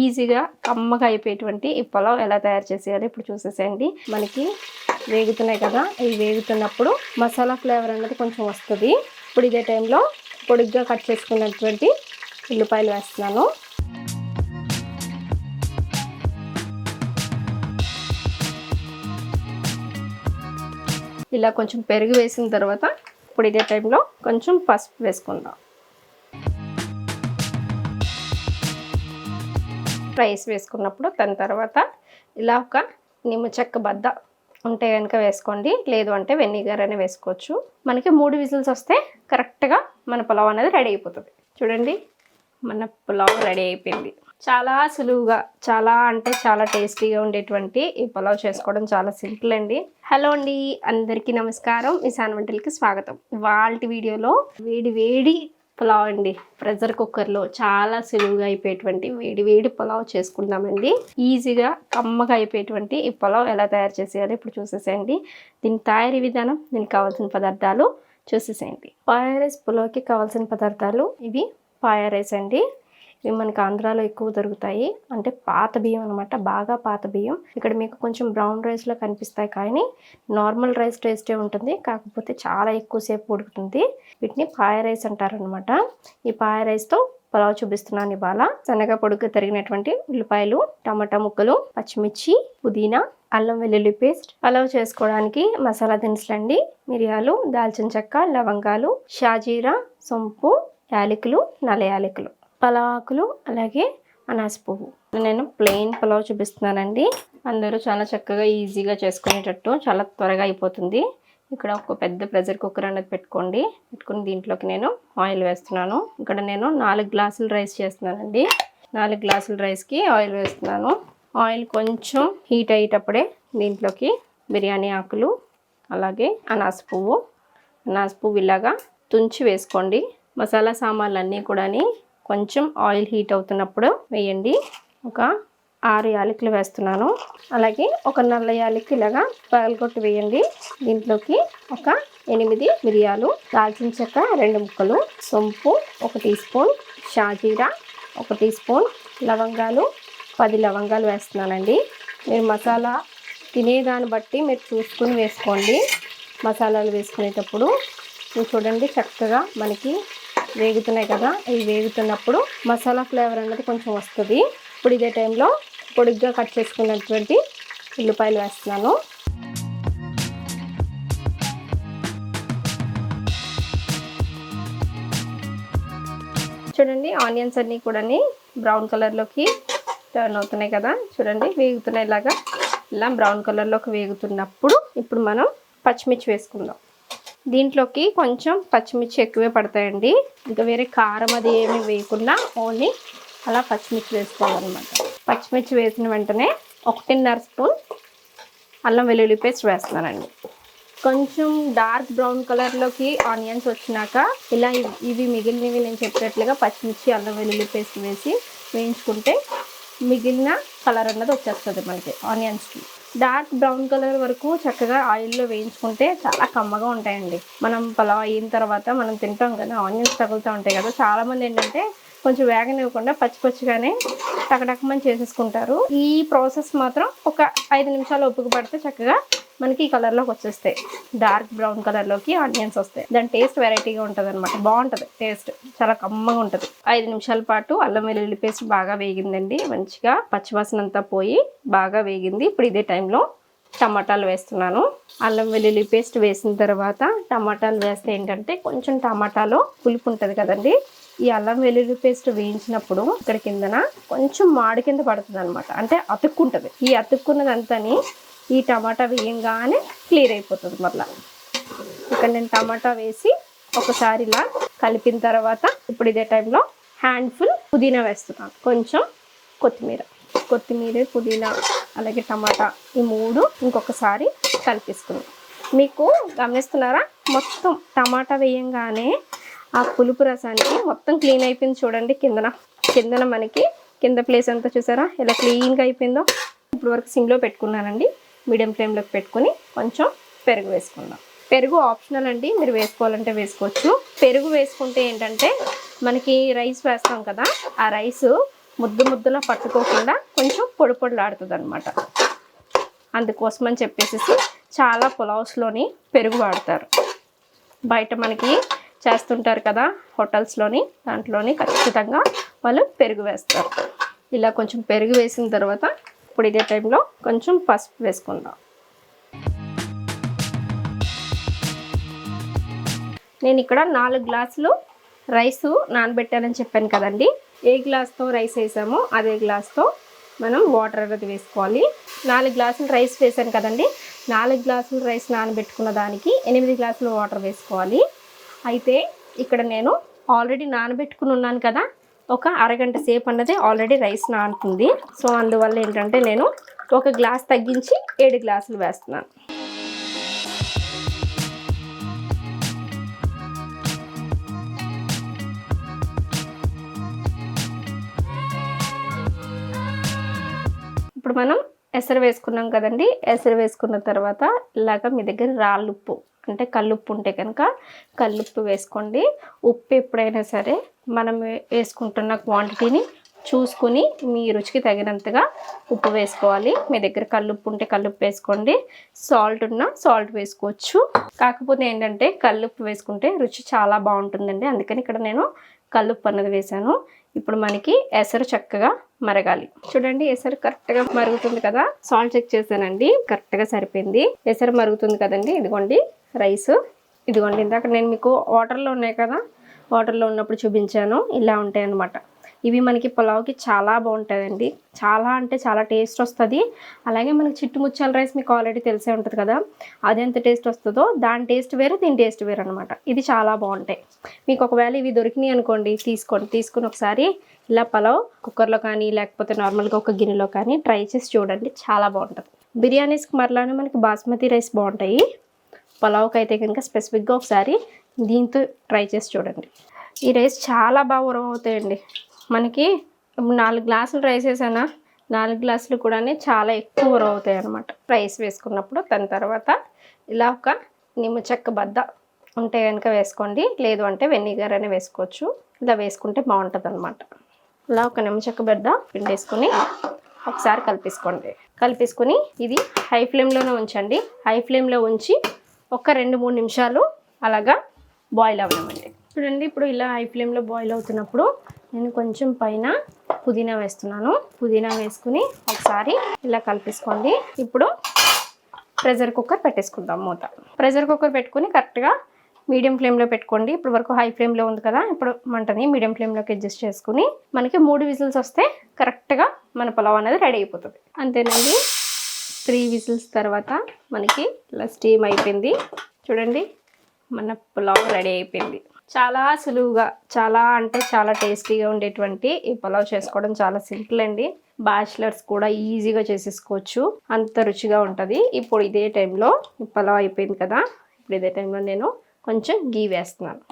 ఈజీగా కమ్మగా అయిపోయేటువంటి ఈ పులావ్ ఎలా తయారు చేసేయాలి ఇప్పుడు చూసేసేయండి. మనకి వేగుతున్నాయి కదా ఇవి వేగుతున్నప్పుడు మసాలా ఫ్లేవర్ అనేది కొంచెం వస్తుంది. ఇప్పుడు ఇదే టైంలో పొడిగ్గా కట్ చేసుకున్నటువంటి ఉల్లిపాయలు వేస్తున్నాను. ఇలా కొంచెం పెరుగు వేసిన తర్వాత ఇప్పుడు ఇదే టైంలో కొంచెం పసుపు వేసుకుందాం. రైస్ వేసుకున్నప్పుడు దాని తర్వాత ఇలా ఒక నిమ్మ చెక్క బద్ద ఉంటే కనుక వేసుకోండి. లేదు అంటే వెనిగర్ అని వేసుకోవచ్చు. మనకి మూడు విజిల్స్ వస్తే కరెక్ట్గా మన పులావ్ అనేది రెడీ అయిపోతుంది. చూడండి మన పులావ్ రెడీ అయిపోయింది. చాలా సులువుగా చాలా అంటే చాలా టేస్టీగా ఉండేటువంటి ఈ పులావ్ చేసుకోవడం చాలా సింపుల్ అండి. హలో అండి అందరికీ నమస్కారం. ఈ సాన్ వంటలకి స్వాగతం. వాళ్ళ వీడియోలో వేడి వేడి పులావ్ అండి. ప్రెషర్ కుక్కర్లో చాలా సులువుగా అయిపోయేటువంటి వేడి వేడి పులావ్ చేసుకుందామండి. ఈజీగా కమ్మగా అయిపోయేటువంటి ఈ పులావ్ ఎలా తయారు చేసేయాలో ఇప్పుడు చూసేసేయండి. దీని తయారీ విధానం దీనికి కావాల్సిన పదార్థాలు చూసేసేయండి. పాయ రైస్ పులావ్కి కావాల్సిన పదార్థాలు ఇవి పాయ రైస్ అండి. ఇవి మనకి ఆంధ్రాలో ఎక్కువ దొరుకుతాయి. అంటే పాత బియ్యం అనమాట బాగా పాత బియ్యం. ఇక్కడ మీకు కొంచెం బ్రౌన్ రైస్లో కనిపిస్తాయి కానీ నార్మల్ రైస్ టేస్టే ఉంటుంది. కాకపోతే చాలా ఎక్కువసేపు ఉడుకుతుంది. వీటిని పాయ రైస్ అంటారనమాట ఈ పాయ రైస్తో పులావ్ చూపిస్తున్నాను ఇవాళ. శనగ పొడుగు తరిగినటువంటి ఉల్లిపాయలు టమాటా ముక్కలు పచ్చిమిర్చి పుదీనా అల్లం వెల్లుల్లి పేస్ట్. పలావ్ చేసుకోవడానికి మసాలా దినుసులండి మిరియాలు దాల్చిన చెక్క లవంగాలు షాజీరా సొంపు యాలకులు నల్ల యాలకులు. పలావ్ ఆకులు అలాగే అనాస పువ్వు. నేను ప్లెయిన్ పులావ్ చూపిస్తున్నానండి. అందరూ చాలా చక్కగా ఈజీగా చేసుకునేటట్టు చాలా త్వరగా అయిపోతుంది. ఇక్కడ ఒక పెద్ద ప్రెషర్ కుక్కర్ అనేది పెట్టుకోండి. పెట్టుకుని దీంట్లోకి నేను ఆయిల్ వేస్తున్నాను. ఇక్కడ నేను నాలుగు గ్లాసులు రైస్ చేస్తున్నానండి. నాలుగు గ్లాసుల రైస్కి ఆయిల్ వేస్తున్నాను. ఆయిల్ కొంచెం హీట్ అయ్యేటప్పుడే దీంట్లోకి బిర్యానీ ఆకులు అలాగే అనాస పువ్వు. అనాస పువ్వు ఇలాగా తుంచి వేసుకోండి. మసాలా సామాన్లు అన్నీ కూడా కొంచెం ఆయిల్ హీట్ అవుతున్నప్పుడు వేయండి. ఒక ఆరు యాలకులు వేస్తున్నాను. అలాగే ఒక నల్ల యాలకి ఇలాగా పగలగొట్టి వేయండి. దీంట్లోకి ఒక ఎనిమిది మిరియాలు దాల్చిన చెక్క రెండు ముక్కలు సొంపు ఒక టీ స్పూన్ షాజీరా ఒక టీ స్పూన్ లవంగాలు పది లవంగాలు వేస్తున్నానండి. మీరు మసాలా తినేదాన్ని బట్టి మీరు చూసుకుని వేసుకోండి. మసాలాలు వేసుకునేటప్పుడు చూడండి చక్కగా మనకి వేగుతున్నాయి కదా ఇవి వేగుతున్నప్పుడు మసాలా ఫ్లేవర్ అనేది కొంచెం వస్తుంది. ఇప్పుడు ఇదే టైంలో పొడిగ్గా కట్ చేసుకున్నటువంటి ఉల్లిపాయలు వేస్తున్నాను. చూడండి ఆనియన్స్ అన్నీ కూడా బ్రౌన్ కలర్లోకి టర్న్ అవుతున్నాయి కదా చూడండి వేగుతున్నాయి ఇలాగా. ఇలా బ్రౌన్ కలర్లోకి వేగుతున్నప్పుడు ఇప్పుడు మనం పచ్చిమిర్చి వేసుకుందాం. దీంట్లోకి కొంచెం పచ్చిమిర్చి ఎక్కువే పడతాయండి. ఇంకా వేరే కారం అది ఏమి వేయకుండా ఓన్లీ అలా పచ్చిమిర్చి వేసుకోవాలన్నమాట. పచ్చిమిర్చి వేసిన వెంటనే ఒకటిన్నర స్పూన్ అల్లం వెల్లుల్లి పేస్ట్ వేస్తున్నానండి. కొంచెం డార్క్ బ్రౌన్ కలర్లోకి ఆనియన్స్ వచ్చినాక ఇలా ఇవి మిగిలినవి నేను చెప్పినట్లుగా పచ్చిమిర్చి అల్లం వెల్లుల్లి పేస్ట్ వేసి వేయించుకుంటే మిగిలిన కలర్ అన్నది వచ్చేస్తుంది మనకి ఆనియన్స్కి. డార్క్ బ్రౌన్ కలర్ వరకు చక్కగా ఆయిల్లో వేయించుకుంటే చాలా కమ్మగా ఉంటాయండి. మనం పలావ్ అయిన తర్వాత మనం తింటాం కదా ఆనియన్స్ తగులుతూ ఉంటాయి కదా చాలామంది ఏంటంటే కొంచెం వేగనివ్వకుండా పచ్చి పచ్చిగానే టకటకమని చేసేసుకుంటారు. ఈ ప్రాసెస్ మాత్రం ఒక ఐదు నిమిషాలు ఉప్పుకు పడితే చక్కగా మనకి ఈ కలర్లోకి వచ్చేస్తాయి. డార్క్ బ్రౌన్ కలర్లోకి ఆనియన్స్ వస్తాయి. దాని టేస్ట్ వెరైటీగా ఉంటుంది అనమాట బాగుంటుంది టేస్ట్. చాలా కమ్మగా ఉంటుంది. ఐదు నిమిషాల పాటు అల్లం వెల్లుల్లి పేస్ట్ బాగా వేగిందండి. మంచిగా పచ్చివాసన అంతా పోయి బాగా వేగింది. ఇప్పుడు ఇదే టైంలో టమాటాలు వేస్తున్నాను. అల్లం వెల్లుల్లి పేస్ట్ వేసిన తర్వాత టమాటాలు వేస్తే ఏంటంటే కొంచెం టమాటాలో పులుపు ఉంటుంది కదండి. ఈ అల్లం వెల్లుల్లి పేస్ట్ వేయించినప్పుడు ఇక్కడ కిందన కొంచెం మాడి కింద పడుతుంది అనమాట అంటే అతుక్కుంటుంది. ఈ అతుక్కున్నదంతాని ఈ టమాటా వేయంగానే క్లియర్ అయిపోతుంది మళ్ళీ ఇక్కడ నేను టమాటా వేసి ఒకసారి ఇలా కలిపిన తర్వాత ఇప్పుడు ఇదే టైంలో హ్యాండ్ఫుల్ పుదీనా వేస్తున్నాను. కొంచెం కొత్తిమీర. కొత్తిమీర పుదీనా అలాగే టమాటా ఈ మూడు ఇంకొకసారి కలిపిస్తున్నాం మీకు గమనిస్తున్నారా? మొత్తం టమాటా వేయంగానే ఆ పులుపు రసానికి మొత్తం క్లీన్ అయిపోయింది చూడండి కిందన. కిందన మనకి కింద ప్లేస్ అంతా చూసారా? ఎలా క్లీన్గా అయిపోయిందో. ఇప్పుడు వరకు సిమ్లో పెట్టుకున్నానండి. మీడియం ఫ్లేమ్లోకి పెట్టుకుని కొంచెం పెరుగు వేసుకుందాం. పెరుగు ఆప్షనల్ అండి. మీరు వేసుకోవాలంటే వేసుకోవచ్చు. పెరుగు వేసుకుంటే ఏంటంటే మనకి రైస్ వేస్తాం కదా ఆ రైస్ ముద్దు ముద్దులా పట్టుకోకుండా కొంచెం పొడి పొడిలాడుతుంది అనమాట అందుకోసం అని చెప్పేసి చాలా పులావ్స్లోని పెరుగు వాడతారు. బయట మనకి చేస్తుంటారు కదా హోటల్స్లోని దాంట్లోని ఖచ్చితంగా వాళ్ళు పెరుగు వేస్తారు. ఇలా కొంచెం పెరుగు వేసిన తర్వాత ఇప్పుడు ఇదే టైంలో కొంచెం పసుపు వేసుకుందాం. నేను ఇక్కడ నాలుగు గ్లాసులు రైస్ నానబెట్టానని చెప్పాను కదండి. ఏ గ్లాస్తో రైస్ వేసామో అదే గ్లాస్తో మనం వాటర్ అనేది వేసుకోవాలి. నాలుగు గ్లాసులు రైస్ వేసాను కదండి. నాలుగు గ్లాసులు రైస్ నానబెట్టుకున్న దానికి ఎనిమిది గ్లాసులు వాటర్ వేసుకోవాలి. అయితే ఇక్కడ నేను ఆల్రెడీ నానబెట్టుకుని ఉన్నాను కదా ఒక అరగంట సేపు అన్నది ఆల్రెడీ రైస్ నానుతుంది సో అందువల్ల ఏంటంటే నేను ఒక గ్లాస్ తగ్గించి ఏడు గ్లాసులు వేస్తున్నాను. ఇప్పుడు మనం ఎసరు వేసుకున్నాం కదండి. ఎసరు వేసుకున్న తర్వాత ఇలాగ మీ దగ్గర రాళ్ళుప్పు అంటే కల్లుప్పు ఉంటే కనుక కల్లుప్పు వేసుకోండి. ఉప్పు ఎప్పుడైనా సరే మనం వేసుకుంటున్న క్వాంటిటీని చూసుకుని మీ రుచికి తగినంతగా ఉప్పు వేసుకోవాలి. మీ దగ్గర కల్లుప్పు ఉంటే కల్లుప్పు వేసుకోండి. సాల్ట్ ఉన్నా సాల్ట్ వేసుకోవచ్చు. కాకపోతే ఏంటంటే కల్లుప్పు వేసుకుంటే రుచి చాలా బాగుంటుందండి. అందుకని ఇక్కడ నేను కల్లుప్పు అన్నది వేశాను. ఇప్పుడు మనకి ఎసరు చక్కగా మరగాలి. చూడండి ఎసరు కరెక్ట్గా మరుగుతుంది కదా. సాల్ట్ చెక్ చేశానండి. కరెక్ట్గా సరిపోయింది. ఎసరు మరుగుతుంది కదండి. ఇదిగోండి. రైస్. ఇదిగోండి ఇందాక నేను మీకు వాటర్లో ఉన్నాయి కదా వాటర్లో ఉన్నప్పుడు చూపించాను. ఇలా ఉంటాయి అన్నమాట. ఇవి మనకి పులావ్కి చాలా బాగుంటుందండి చాలా అంటే చాలా టేస్ట్ వస్తుంది. అలాగే మనకి చిట్టుముచ్చాల రైస్ మీకు ఆల్రెడీ తెలిసే ఉంటుంది కదా అది ఎంత టేస్ట్ వస్తుందో దాని టేస్ట్ వేరు దీని టేస్ట్ వేరు అనమాట ఇది చాలా బాగుంటాయి. మీకు ఒకవేళ ఇవి దొరికినాయి అనుకోండి తీసుకోండి. తీసుకుని ఒకసారి ఇలా పలావ్ కుక్కర్లో కానీ లేకపోతే నార్మల్గా ఒక గిన్నెలో కానీ ట్రై చేసి చూడండి. చాలా బాగుంటుంది. బిర్యానీస్కి మరలానే మనకి బాస్మతి రైస్ బాగుంటాయి. పులావ్కి అయితే కనుక స్పెసిఫిక్గా ఒకసారి దీంతో ట్రై చేసి చూడండి. ఈ రైస్ చాలా బాగా ఉరవవుతాయండి మనకి నాలుగు గ్లాసులు రైస్ వేసానా? నాలుగు గ్లాసులు కూడా చాలా ఎక్కువ ఉరవుతాయి అనమాట రైస్ వేసుకున్నప్పుడు దాని తర్వాత ఇలా ఒక నిమ్మ చెక్క బద్ద ఉంటే కనుక వేసుకోండి. లేదు అంటే వెనిగర్ అనే వేసుకోవచ్చు. ఇలా వేసుకుంటే బాగుంటుంది అనమాట ఇలా ఒక నిమ్మ చెక్క బద్ద పిండేసుకొని ఒకసారి కలిపేసుకోండి. కలిపేసుకొని ఇది హై ఫ్లేమ్లోనే ఉంచండి. హై ఫ్లేమ్లో ఉంచి ఒక రెండు మూడు నిమిషాలు అలాగా బాయిల్ అవ్వనివ్వండి. చూడండి ఇప్పుడు ఇలా హై ఫ్లేమ్లో బాయిల్ అవుతున్నప్పుడు నేను కొంచెం పైన పుదీనా వేస్తున్నాను. పుదీనా వేసుకుని ఒకసారి ఇలా కలిపేసుకోండి. ఇప్పుడు ప్రెషర్ కుక్కర్ పెట్టేసుకుందాం మూత. ప్రెషర్ కుక్కర్ పెట్టుకుని కరెక్ట్గా మీడియం ఫ్లేమ్లో పెట్టుకోండి. ఇప్పుడు వరకు హై ఫ్లేమ్లో ఉంది కదా ఇప్పుడు మంటని మీడియం ఫ్లేమ్లోకి అడ్జస్ట్ చేసుకుని మనకి మూడు విజిల్స్ వస్తే కరెక్ట్గా మన పులావ్ అనేది రెడీ అయిపోతుంది. అంతేనండి. త్రీ విజిల్స్ తర్వాత మనకి ఇలా స్టీమ్ అయిపోయింది. చూడండి మన పులావ్ రెడీ అయిపోయింది. చాలా సులువుగా చాలా అంటే చాలా టేస్టీగా ఉండేటువంటి ఈ పులావ్ చేసుకోవడం చాలా సింపుల్ అండి. బ్యాచిలర్స్ కూడా ఈజీగా చేసేసుకోవచ్చు. అంత రుచిగా ఉంటుంది. ఇప్పుడు ఇదే టైంలో ఈ పులావ్ అయిపోయింది కదా. ఇప్పుడు ఇదే టైంలో నేను కొంచెం గీ వేస్తున్నాను.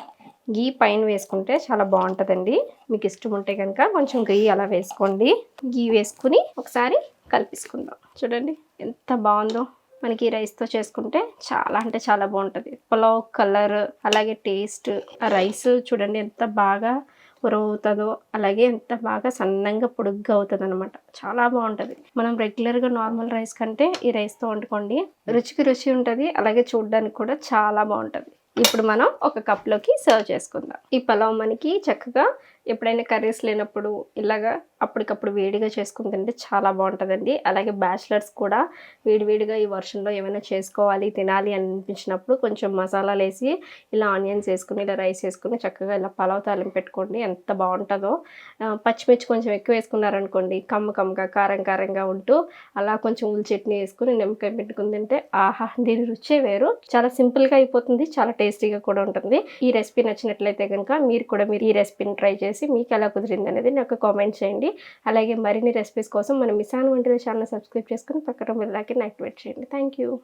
గీ పైన వేసుకుంటే చాలా బాగుంటుందండి. మీకు ఇష్టం ఉంటే కనుక కొంచెం గీ అలా వేసుకోండి. గీ వేసుకుని ఒకసారి కలిపేసుకుందాం. చూడండి ఎంత బాగుందో. మనకి ఈ రైస్తో చేసుకుంటే చాలా అంటే చాలా బాగుంటుంది. పులావ్ కలర్ అలాగే టేస్ట్ ఆ రైస్ చూడండి ఎంత బాగా ఉరవుతుందో అలాగే ఎంత బాగా సన్నంగా పొడుగ్గా అవుతుంది అనమాట చాలా బాగుంటుంది. మనం రెగ్యులర్గా నార్మల్ రైస్ కంటే ఈ రైస్తో వండుకోండి. రుచికి రుచి ఉంటుంది అలాగే చూడడానికి కూడా చాలా బాగుంటుంది. ఇప్పుడు మనం ఒక కప్లోకి సర్వ్ చేసుకుందాం. ఈ పలావ్ మనకి చక్కగా ఎప్పుడైనా కర్రీస్ లేనప్పుడు ఇలాగా అప్పటికప్పుడు వేడిగా చేసుకుని తింటే చాలా బాగుంటుందండి. అలాగే బ్యాచిలర్స్ కూడా వేడివేడిగా ఈ వర్షంలో ఏమైనా చేసుకోవాలి తినాలి అనిపించినప్పుడు కొంచెం మసాలాలు వేసి ఇలా ఆనియన్స్ వేసుకుని ఇలా రైస్ వేసుకుని చక్కగా ఇలా పలావ్ తాలింపు పెట్టుకోండి. ఎంత బాగుంటుందో. పచ్చిమిర్చి కొంచెం ఎక్కువ వేసుకున్నారనుకోండి కమ్మ కమ్మగా కారం కారంగా ఉంటూ అలా కొంచెం ఉల్లి చట్నీ వేసుకుని నిమ్మకాయ పెట్టుకుని తింటే ఆహా దీని రుచే వేరు. చాలా సింపుల్గా అయిపోతుంది చాలా టేస్టీగా కూడా ఉంటుంది. ఈ రెసిపీ నచ్చినట్లయితే కనుక మీరు కూడా మీరు ఈ రెసిపీని ట్రై చేసి మీకు ఎలా కుదిరింది అనేది నాకు కామెంట్ చేయండి. అలాగే మరిన్ని రెసిపీస్ కోసం మన మిసాన్ వంటి ఛానల్ సబ్స్క్రైబ్ చేసుకుని పక్కన వెళ్ళాకి యాక్టివేట్ చేయండి. Thank you